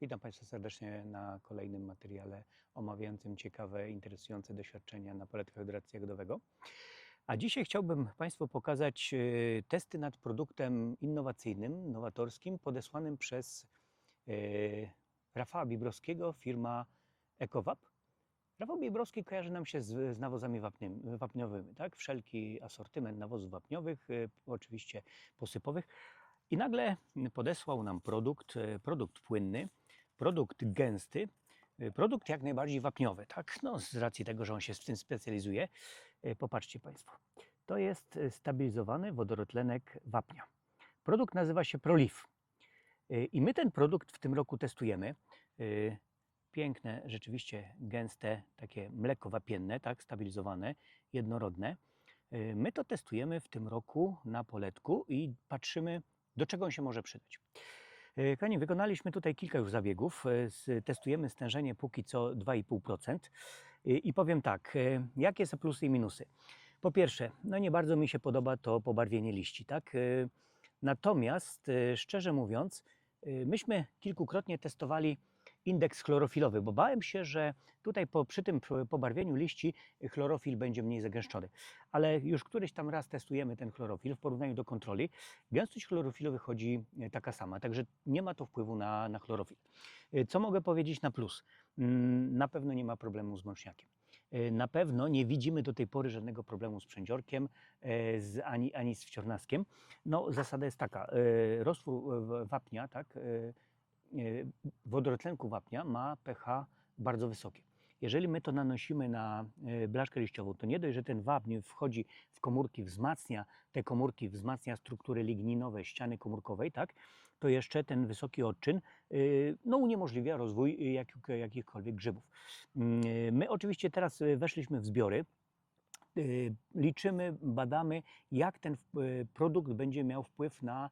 Witam Państwa serdecznie na kolejnym materiale omawiającym ciekawe, interesujące doświadczenia na pole hydracji jagodowego. A dzisiaj chciałbym Państwu pokazać e, testy nad produktem innowacyjnym, nowatorskim, podesłanym przez e, Rafała Bibrowskiego, firma EcoWap. Rafał Bibrowski kojarzy nam się z, z nawozami wapniowymi, tak? Wszelki asortyment nawozów wapniowych, e, oczywiście posypowych. I nagle podesłał nam produkt, produkt płynny, produkt gęsty, e, produkt jak najbardziej wapniowy, tak? No, z racji tego, że on się w tym specjalizuje. E, Popatrzcie Państwo, to jest e, stabilizowany wodorotlenek wapnia. Produkt nazywa się Proliv. I my ten produkt w tym roku testujemy. Piękne, rzeczywiście gęste, takie mleko wapienne, tak, stabilizowane, jednorodne. My to testujemy w tym roku na poletku i patrzymy, do czego on się może przydać. E, Kochani, wykonaliśmy tutaj kilka już zabiegów. E, Testujemy stężenie póki co 2,5%. E, I powiem tak, jakie są plusy i minusy? Po pierwsze, no nie bardzo mi się podoba to pobarwienie liści, tak? Natomiast, szczerze mówiąc, myśmy kilkukrotnie testowali indeks chlorofilowy, bo bałem się, że tutaj po, przy tym pobarwieniu liści chlorofil będzie mniej zagęszczony. Ale już któryś tam raz testujemy ten chlorofil w porównaniu do kontroli. Gęstość chlorofilu wychodzi e, taka sama, także nie ma to wpływu na, na chlorofil. E, Co mogę powiedzieć na plus? Mm, Na pewno nie ma problemu z mączniakiem. E, Na pewno nie widzimy do tej pory żadnego problemu z przędziorkiem z, ani, ani z wciornaskiem. No, zasada jest taka, roztwór wapnia, tak, wodorotlenku wapnia ma pH bardzo wysokie. Jeżeli my to nanosimy na e, blaszkę liściową, to nie dość, że ten wapń wchodzi w komórki, wzmacnia te komórki, wzmacnia struktury ligninowe ściany komórkowej, tak, to jeszcze ten wysoki odczyn y, no, uniemożliwia rozwój jakich- jakichkolwiek grzybów. Mm, My oczywiście teraz weszliśmy w zbiory, liczymy, badamy, jak ten produkt będzie miał wpływ na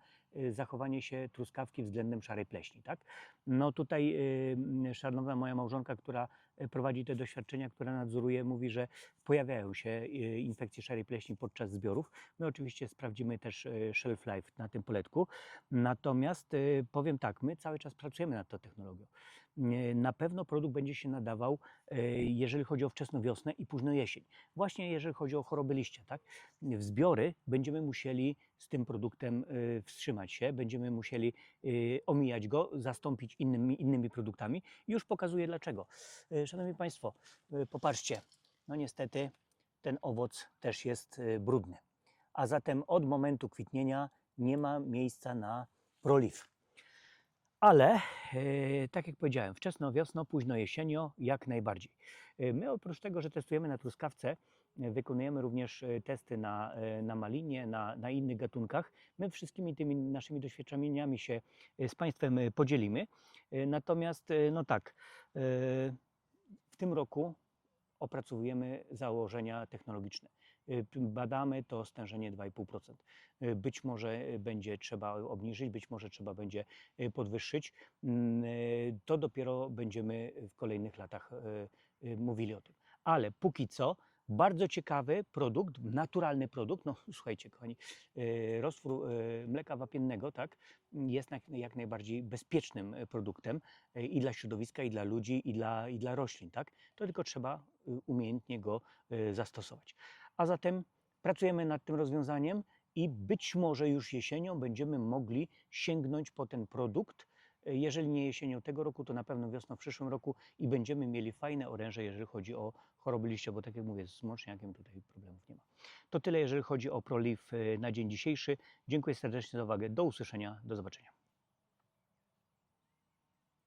zachowanie się truskawki względem szarej pleśni. Tak? No tutaj y, szanowna moja małżonka, która y, prowadzi te doświadczenia, która nadzoruje, mówi, że pojawiają się y, infekcje szarej pleśni podczas zbiorów. My oczywiście sprawdzimy też y, shelf life na tym poletku. Natomiast y, powiem tak, my cały czas pracujemy nad tą technologią. Y, Na pewno produkt będzie się nadawał, y, jeżeli chodzi o wczesną wiosnę i późną jesień. Właśnie jeżeli chodzi o choroby liścia, tak? W zbiory będziemy musieli z tym produktem y, wstrzymać się, będziemy musieli y, omijać go, zastąpić innymi, innymi produktami. Już pokazuję dlaczego. Y, Szanowni Państwo, y, popatrzcie, no niestety ten owoc też jest brudny. A zatem od momentu kwitnienia nie ma miejsca na proliw. Ale, e, tak jak powiedziałem, wczesno wiosno, późno jesienio, jak najbardziej. E, My oprócz tego, że testujemy na truskawce, e, wykonujemy również testy na, na malinie, na, na innych gatunkach. My wszystkimi tymi naszymi doświadczeniami się z Państwem podzielimy. Natomiast, no tak, w tym roku opracowujemy założenia technologiczne. Y, Badamy to stężenie 2,5%. Y, Być może y, będzie trzeba obniżyć, być może trzeba będzie podwyższyć. Mm, To dopiero będziemy w kolejnych latach mówili o tym. Ale póki co bardzo ciekawy produkt, naturalny produkt. No słuchajcie, kochani, y, roztwór y, mleka wapiennego tak, jest jak, najbardziej bezpiecznym y, produktem i dla środowiska, i dla ludzi, i dla, i dla roślin. Tak? To tylko trzeba umiejętnie go zastosować. A zatem pracujemy nad tym rozwiązaniem i być może już jesienią będziemy mogli sięgnąć po ten produkt. Jeżeli nie jesienią tego roku, to na pewno wiosną w przyszłym roku i będziemy mieli fajne oręże, jeżeli chodzi o choroby liścia, bo tak jak mówię, z mączniakiem tutaj problemów nie ma. To tyle, jeżeli chodzi o ProLiv y, na dzień dzisiejszy. Dziękuję serdecznie za uwagę. Do usłyszenia, do zobaczenia.